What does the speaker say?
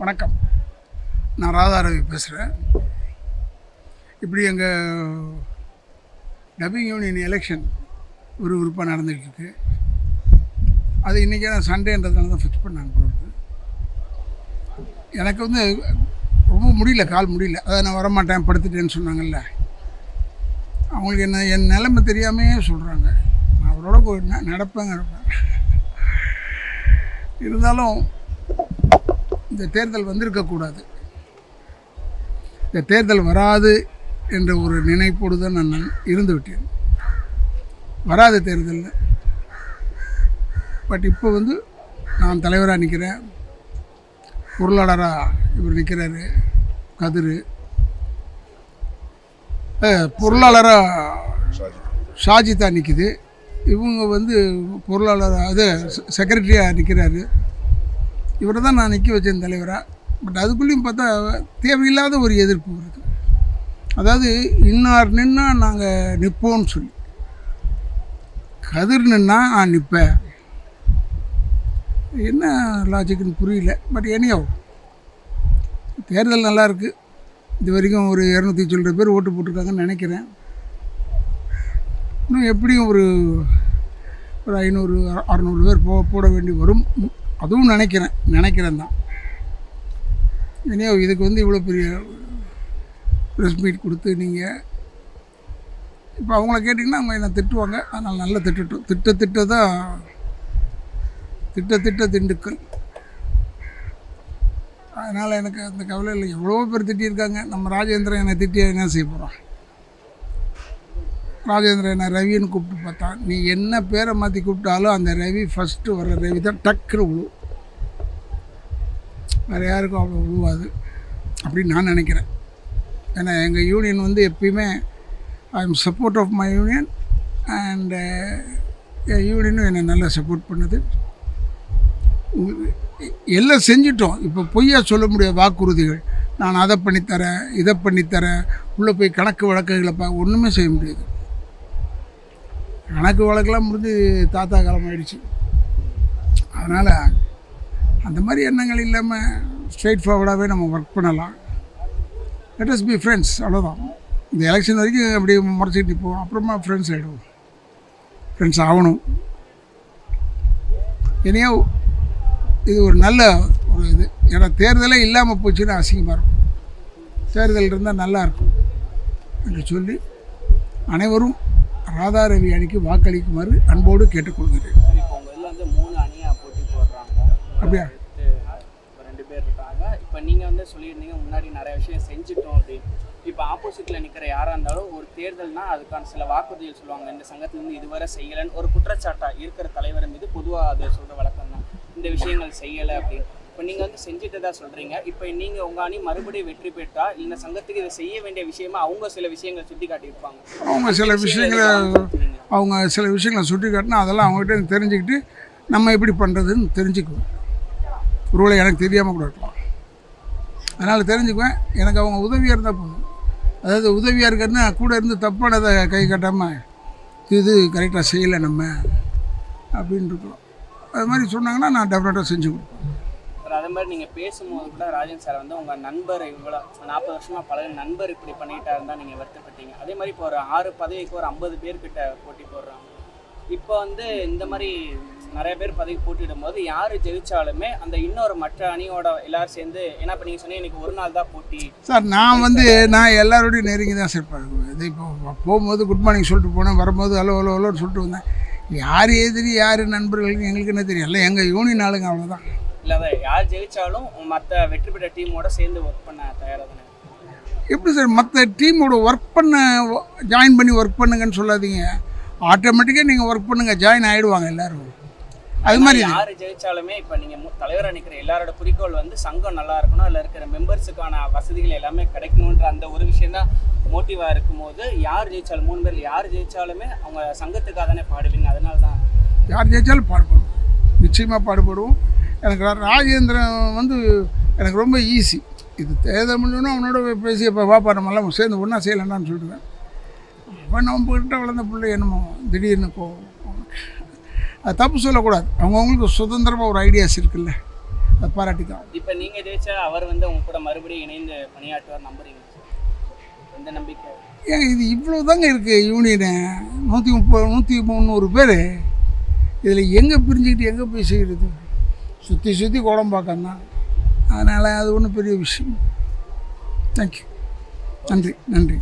வணக்கம். நான் ராதாரவி பேசுகிறேன் இப்படி எங்கள் டப்பிங் யூனியன் எலெக்ஷன் விறுவிறுப்பாக நடந்துகிட்டு இருக்கு அது இன்றைக்கி நான் சண்டேன்றதுனால தான் ஃபிக்ஸ் பண்ணாங்க போல எனக்கு வந்து ரொம்ப முடியல கால் முடியல. அதை நான் வரமாட்டேன் படுத்துட்டேன்னு சொன்னாங்கல்ல. அவங்களுக்கு என்ன என் நிலைமை தெரியாமையே சொல்கிறாங்க நான் அவரோட போய் நடப்பேங்க நடப்பேன் இருந்தாலும் இந்த தேர்தல் வந்திருக்கக்கூடாது. இந்த தேர்தல் வராது என்ற ஒரு நினைப்போடு தான் நான் இருந்து விட்டேன் வராத தேர்தல் பட் இப்போ வந்து நான் தலைவராக நிற்கிறேன் பொருளாளராக இவர் நிற்கிறாரு கதிர். பொருளாளராக ஷாஜிதா நிற்கிது இவங்க வந்து பொருளாளராக அது செக்ரட்டரியாக நிற்கிறாரு இவரை தான் நான் நிற்க வச்சேன் தலைவராக பட் அதுக்குள்ளேயும் பார்த்தா தேவையில்லாத ஒரு எதிர்ப்பு வருது அதாவது இன்னார் நின்னா நாங்கள் நிற்போம்னு சொல்லி. கதிர் நின்னா நான் நிற்பேன் என்ன லாஜிக்குன்னு புரியல. பட் எனியோ தேர்தல் நல்லாயிருக்கு இது வரைக்கும் ஒரு இரநூத்தி சில்லற பேர் ஓட்டு போட்டிருக்காங்கன்னு நினைக்கிறேன். இன்னும் எப்படியும் ஒரு ஒரு ஐநூறு அறநூறு பேர் போ போட வேண்டி வரும். அதுவும் நினைக்கிறேன் நினைக்கிறேன் தான். இனியோ இதுக்கு வந்து இவ்வளோ பெரிய ப்ரெஸ் மீட் கொடுத்து நீங்கள் இப்போ அவங்கள கேட்டிங்கன்னா அவங்க என்ன திட்டுவாங்க. அதனால் நல்லா திட்டட்டும் திட்ட திட்ட தான் திட்ட திட்ட திண்டுக்கல். அதனால் எனக்கு அந்த கவலை இல்லை. எவ்வளோ பேர் திட்டியிருக்காங்க. நம்ம ராஜேந்திரன் என்னை திட்டியாக என்ன செய்ய போகிறான் ராஜேந்திரன் என்ன ரவின்னு கூப்பிட்டு பார்த்தா நீ என்ன பேரை மாற்றி கூப்பிட்டாலும் அந்த ரவி ஃபஸ்ட்டு வர ரவி தான் டக்குன்னு விழு வேறு யாருக்கும் அவ்வளோ விழுவாது அப்படின்னு நான் நினைக்கிறேன். ஏன்னா எங்கள் யூனியன் வந்து எப்பயுமே I am support of my union and என் யூனியனும் என்னை நல்லா சப்போர்ட் பண்ணுது. எல்லாம் செஞ்சிட்டோம். இப்போ பொய்யா சொல்ல முடியாது வாக்குறுதிகள். நான் அதை பண்ணித்தரேன் இதை பண்ணித்தரேன். உள்ளே போய் கணக்கு வழக்குகளை பா ஒன்றுமே செய்ய முடியாது. கணக்கு வழக்கெல்லாம் முடிஞ்சு தாத்தா காலம் ஆயிடுச்சு அதனால் அந்த மாதிரி எண்ணங்கள் இல்லாமல் ஸ்ட்ரெயிட் ஃபார்வர்டாகவே நம்ம ஒர்க் பண்ணலாம். லெட் அஸ் பி ஃப்ரெண்ட்ஸ் அவ்வளோதான் இந்த எலெக்ஷன் வரைக்கும் அப்படி முறைச்சிட்டு நிற்போம் அப்புறமா ஃப்ரெண்ட்ஸ் ஆகிடுவோம் ஃப்ரெண்ட்ஸ் ஆகணும். இனியோ இது ஒரு நல்ல ஒரு இது. ஏன்னா தேர்தலே இல்லாமல் போச்சுன்னா அசிங்கமாக இருக்கும். தேர்தல் இருந்தால் நல்லா இருக்கும். என்று சொல்லி அனைவரும் ராதாரவி அணிக்கு வாக்களிக்குமாறு அன்போடு கேட்டுக்கொள்கிறேன். சரி இப்போ உங்க இதில் வந்து மூணு அணியாக போட்டி போடுறாங்க. அப்படியா? இப்போ ரெண்டு பேர் இருக்காங்க. இப்போ நீங்கள் வந்து சொல்லியிருந்தீங்க முன்னாடி நிறைய விஷயம் செஞ்சுட்டோம் அப்படின்னு. இப்போ ஆப்போசிட்டில் நிற்கிற யாராக இருந்தாலும் ஒரு தேர்தல்னா அதுக்கான சில வாக்குறுதிகள் சொல்லுவாங்க. இந்த சங்கத்திலேருந்து இதுவரை செய்யலைன்னு ஒரு குற்றச்சாட்டாக இருக்கிற தலைவர் மீது பொதுவாக அதை சொல்கிற வழக்கம் தான் இந்த விஷயங்கள் செய்யலை அப்படின்னு. இப்போ நீங்கள் வந்து செஞ்சுட்டு தான் சொல்கிறீங்க இப்போ நீங்கள் உங்கள் அணி மறுபடியும் வெற்றி பெற்றா இந்த சங்கத்துக்கு இதை செய்ய வேண்டிய விஷயமா அவங்க சில விஷயங்கள் சுட்டி காட்டியிருப்பாங்க அவங்க சில விஷயங்களை அவங்க சில விஷயங்களை சுட்டி காட்டினா அதெல்லாம் அவங்ககிட்ட தெரிஞ்சுக்கிட்டு நம்ம எப்படி பண்ணுறதுன்னு தெரிஞ்சுக்குவேன். ஒருவேளை எனக்கு தெரியாமல் கூட இருக்கலாம். அதனால் தெரிஞ்சுக்குவேன். எனக்கு அவங்க உதவியாக இருந்தால் போதும். அதாவது உதவியாக இருக்கிறதுனா கூட இருந்து தப்பானதை கை கட்டாமல் இது கரெக்டாக செய்யலை நம்ம அப்படின்னு இருக்கலாம். அது மாதிரி சொன்னாங்கன்னா நான் டெஃபினட்டாக செஞ்சு கொடுப்பேன். அதே மாதிரி நீங்கள் பேசும்போது கூட ராஜன் சார் வந்து உங்கள் நண்பர் இவ்வளோ நாற்பது வருஷமாக பழக நண்பர் இப்படி பண்ணிட்டா இருந்தால் நீங்கள் வருத்தப்பட்டீங்க. அதே மாதிரி இப்போ ஒரு ஆறு பதவிக்கு ஒரு ஐம்பது பேர்கிட்ட போட்டி போடுறாங்க. இப்போ வந்து இந்த மாதிரி நிறைய பேர் பதவி போட்டிடும் போது யார் ஜெயிச்சாலுமே அந்த இன்னொரு மற்ற அணியோட எல்லாரும் சேர்ந்து ஏன்னா இப்போ நீங்கள் சொன்னீங்க இன்னைக்கு ஒரு நாள் தான் போட்டி. சார் நான் வந்து நான் எல்லாரோடையும் நெருங்கி தான் சார் பழகுவேன். இது இப்போ போகும்போது குட் மார்னிங் சொல்லிட்டு போனேன் வரும்போது ஹலோ ஹலோ ஹலோன்னு சொல்லிட்டு வந்தேன். யார் எதிரி யார் நண்பர்களுக்கு எங்களுக்கு என்ன தெரியும்? எல்லாம் எங்கள் யூனியன் ஆளுங்க அவ்வளோதான் இல்லாத யார் ஜெயிச்சாலும் மற்ற வெற்றி பெற்ற டீமோட சேர்ந்து ஒர்க் பண்ண தயாராக தானே எப்படி சார் மற்ற டீமோட ஒர்க் பண்ண ஜாயின் பண்ணி ஒர்க் பண்ணுங்கன்னு சொல்லாதீங்க. ஆட்டோமேட்டிக்காக நீங்கள் ஒர்க் பண்ணுங்கள் ஜாயின் ஆகிடுவாங்க எல்லோரும். அது மாதிரி. யாரு ஜெயிச்சாலுமே இப்ப நீங்க மு- தலைவரா நிக்கிற எல்லாரோட குறிக்கோள் வந்து சங்கம் நல்லா இருக்கணும் அதுல இருக்கிற மெம்பர்ஸுக்கான வசதிகள் எல்லாமே கிடைக்கணுன்ற அந்த ஒரு விஷயம் தான் மோட்டிவா இருக்கும்போது யார் ஜெயிச்சாலும் மூணு பேர் யார் ஜெயிச்சாலுமே அவங்க சங்கத்துக்காக தானே பாடுவீங்க அதனால தான் யார் ஜெயிச்சாலும் பாடுபடுவோம் நிச்சயமாக பாடுபடுவோம். எனக்கு ராஜேந்திரன் வந்து எனக்கு ரொம்ப ஈஸி இது தேத முடியும்னா அவனோட பேசி இப்போ பாப்பா நம்மளாம் சேர்ந்து ஒன்றா செய்யலான்னு சொல்லிடுவேன் இப்போ நம்மக்கிட்ட வளர்ந்த பிள்ளை என்னமோ திடீர்னு போ அது தப்பு சொல்லக்கூடாது. அவங்கவுங்களுக்கு சுதந்திரமாக ஒரு ஐடியாஸ் இருக்குல்ல. அதை பாராட்டி தான் இப்போ நீங்கள் ஜெயிச்சா அவர் வந்து உங்க கூட மறுபடியும் இணைந்து பணியாற்றுவார் நம்புறீங்க எந்த நம்பிக்கை? ஏன் இது இவ்வளோ தாங்க இருக்குது யூனியனு நூற்றி முப்பது நூற்றி முந்நூறு பேர். இதில் எங்கே பிரிஞ்சுக்கிட்டு எங்கே போய் செய்கிறது சுற்றி சுற்றி குடம் பார்க்கணும் அதனால் அது ஒன்றும் பெரிய விஷயம். தேங்க்யூ நன்றி நன்றி.